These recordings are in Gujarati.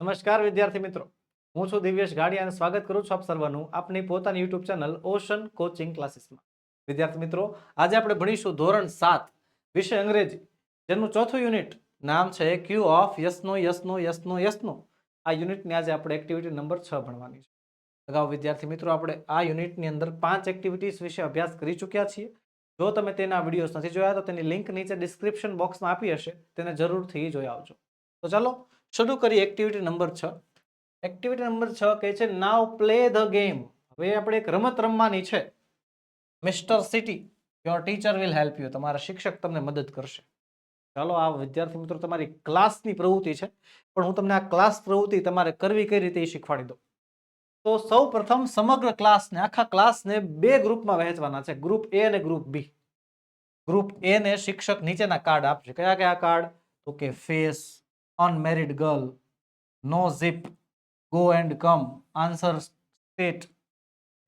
નમસ્કાર વિદ્યાર્થી મિત્રો. હું છું દિવ્યેશ ગાડિયા અને સ્વાગત કરું છું આપ સર્વનું આપની પોતાની યુટ્યુબ ચેનલ ઓશન કોચિંગ ક્લાસીસમાં. વિદ્યાર્થી મિત્રો, આજે આપણે ભણીશું ધોરણ સાત, વિષય અંગ્રેજી, જેનું ચોથું યુનિટ નામ છે ક્યુ ઓફ યસનો યસનો યસનો યસનો આ યુનિટની આજે આપણે એક્ટિવિટી નંબર છ ભણવાની છે. અગાઉ વિદ્યાર્થી મિત્રો, આપણે આ યુનિટની અંદર પાંચ એક્ટિવિટીઝ વિશે અભ્યાસ કરી ચૂક્યા છીએ. જો તમે તેના વિડીયોઝ નથી જોયા તો તેની લિંક નીચે ડિસ્ક્રિપ્શન બોક્સમાં આપી હશે. તેને જરૂરથી જોઈ આવજો. તો ચાલો શરૂ કરીએ એક્ટિવિટી નંબર છ. એક્ટિવિટી નંબર છ કહે છે નાવ પ્લે ધ ગેમ હવે આપણે એક રમત રમવાની છે. Mister city your teacher will help you તમારા શિક્ષક તમને મદદ કરશે. ચાલો આ વિદ્યાર્થી મિત્રો, તમારી ક્લાસની પ્રવૃત્તિ છે. પણ હું તમને આ ક્લાસ પ્રવૃત્તિ તમારે કરવી કઈ રીતે શીખવાડી દઉં. તો સૌ પ્રથમ સમગ્ર ક્લાસને, આખા ક્લાસને બે ગ્રુપમાં વહેંચવાના છે. ગ્રુપ એ અને ગ્રુપ બી ગ્રુપ એ ને શિક્ષક નીચેના કાર્ડ આપશે. કયા કયા કાર્ડ? તો કે face unmarried girl, no zip, go and come, answer state,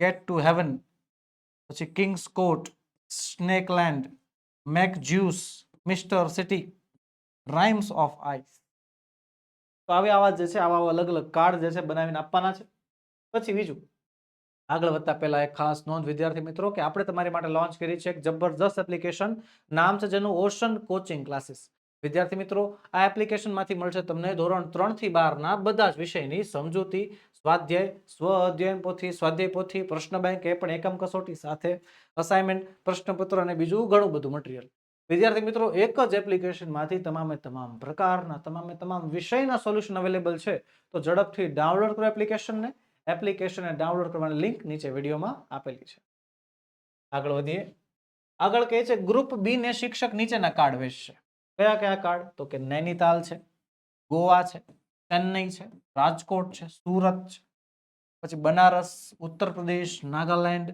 get to heaven, પછી kings court snakeland make juice mister city rhymes of ice તો આવી આવા જે છે આવા અલગ અલગ કાર્ડ જે છે બનાવીને આપવાના છે. પછી બીજું. આગળ વધતા પહેલા એક ખાસ નોંધ વિદ્યાર્થી મિત્રો કે આપણે તમારી માટે લોન્ચ કરી છે એક જબરદસ્ત એપ્લિકેશન નામ છે જેનું ઓશન કોચિંગ ક્લાસીસ વિદ્યાર્થી મિત્રો, આ એપ્લિકેશનમાંથી મળશે તમને ધોરણ ત્રણથી બારના બધા જ વિષયની સમજૂતી, સ્વાધ્યાય, સ્વ અધ્યયન પોથી, સ્વાધ્યાય પોથી, પ્રશ્ન બેંક, એ પણ એકમ કસોટી સાથે અસાઇનમેન્ટ પ્રશ્નપત્ર અને બીજું ઘણું બધું મટીરિયલ વિદ્યાર્થી મિત્રો, એક જ એપ્લિકેશનમાંથી તમામે તમામ પ્રકારના, તમામે તમામ વિષયના સોલ્યુશન અવેલેબલ છે. તો ઝડપથી ડાઉનલોડ કરો એપ્લિકેશનને. એપ્લિકેશનને ડાઉનલોડ કરવાની લિંક નીચે વિડીયોમાં આપેલી છે. આગળ વધીએ. આગળ કહે છે, ગ્રુપ બી ને શિક્ષક નીચેના કાર્ડ વેચશે. કયા કયા કાર્ડ? તો કે નૈનીતાલ છે, ગોવા છે, ચેન્નઈ છે, રાજકોટ છે, સુરત છે. પછી બનારસ ઉત્તર પ્રદેશ નાગાલેન્ડ,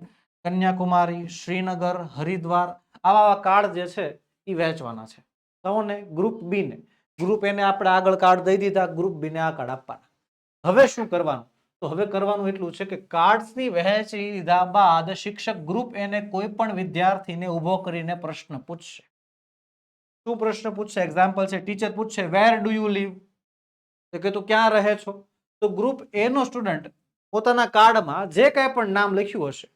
કન્યાકુમારી, શ્રીનગર, હરિદ્વાર આવા આવા કાર્ડ જે છે એ વહેંચવાના છે. તોને ગ્રુપ બીને ગ્રુપ એને આપણે આગળ કાર્ડ દઈ દીધા, ગ્રુપ બીને આ કાર્ડ આપવાના. હવે શું કરવાનું? તો હવે કરવાનું એટલું છે કે કાર્ડ્સની વહેંચી લીધા બાદ શિક્ષક ગ્રુપ એને કોઈ પણ વિદ્યાર્થીને ઊભો કરીને પ્રશ્ન પૂછશે. શું પ્રશ્ન પૂછશે એક્ઝામ્પલ છે ટીચર પૂછશે વેર ડુ યુ લીવ તો કે તું ક્યાં રહે છો? તો ગ્રુપ એ નો સ્ટુડન્ટ પોતાના કાર્ડમાં જે કાંઈ પણ નામ લખ્યું હશે,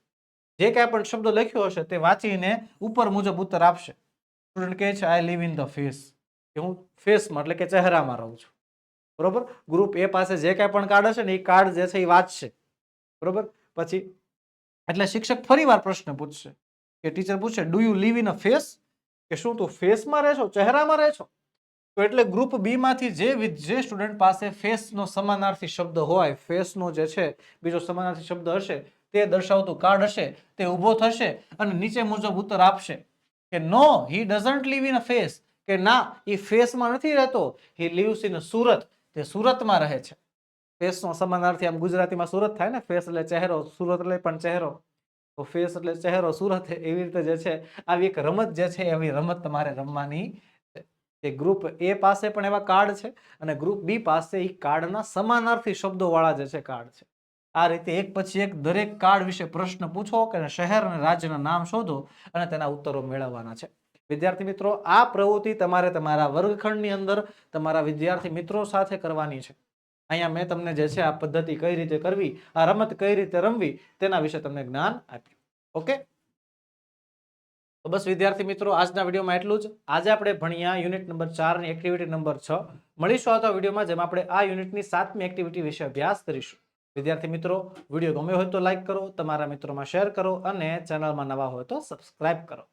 જે કાંઈ પણ શબ્દ લખ્યો હશે, તે વાંચીને ઉપર મુજબ ઉત્તર આપશે. સ્ટુડન્ટ કહે છે I live in the face કે હું ફેસમાં એટલે કે ચહેરામાં રહું છું. બરોબર? ગ્રુપ એ પાસે જે કાંઈ પણ કાર્ડ હશે ને, એ કાર્ડ જે છે એ વાંચશે. બરોબર? પછી એટલે શિક્ષક ફરીવાર પ્રશ્ન પૂછશે કે ટીચર પૂછશે do you live in a face કે શું તું ફેસમાં રહેશો ચહેરામાં રહેશો તો એટલે ગ્રુપ બીમાંથી જે જે સ્ટુડન્ટ પાસે ફેસનો સમાનાર્થી શબ્દ હોય, ફેસનો જે છે, બીજો સમાનાર્થી શબ્દ હશે, તે દર્શાવતું કાર્ડ હશે, તે ઊભો થશે અને નીચે મુજબ ઉત્તર આપશે કે no he doesn't live in a face કે ના, એ ફેસમાં નથી રહેતો. He lives in Surat. તે સુરતમાં રહે છે. ફેસનો સમાનાર્થી આમ ગુજરાતીમાં સુરત થાય ને? ફેસ એટલે ચહેરો, સુરત એટલે પણ ચહેરો. તો ફેસ એટલે ચહેરો સુરત એવી રીતે જે છે, આવી એક રમત જે છે, એવી રમત તમારે રમવાની છે. ગ્રુપ એ પાસે પણ એવા કાર્ડ છે અને ગ્રુપ બી પાસે એ કાર્ડના સમાનાર્થી શબ્દોવાળા જે છે કાર્ડ છે. આ રીતે એક પછી એક દરેક કાર્ડ વિશે પ્રશ્ન પૂછો કે શહેર અને રાજ્યના નામ શોધો અને તેના ઉત્તરો મેળવવાના છે. વિદ્યાર્થી મિત્રો, આ પ્રવૃત્તિ તમારે તમારા વર્ગખંડની અંદર તમારા વિદ્યાર્થી મિત્રો સાથે કરવાની છે. અહીંયા મેં તમને જે છે આ પદ્ધતિ કઈ રીતે કરવી, આ રમત કઈ રીતે રમવી, તેના વિશે તમને જ્ઞાન આપ્યું. ઓકે? તો બસ વિદ્યાર્થી મિત્રો, આજના વિડીયોમાં એટલું જ. આજે આપણે ભણ્યા યુનિટ નંબર ચારની એક્ટિવિટી નંબર છ. મળીશું આવતા વિડીયોમાં જેમાં આપણે આ યુનિટની સાતમી એક્ટિવિટી વિશે અભ્યાસ કરીશું. વિદ્યાર્થી મિત્રો, વીડિયો ગમ્યો હોય તો લાઇક કરો, તમારા મિત્રોમાં શેર કરો અને ચેનલમાં નવા હોય તો સબસ્ક્રાઇબ કરો.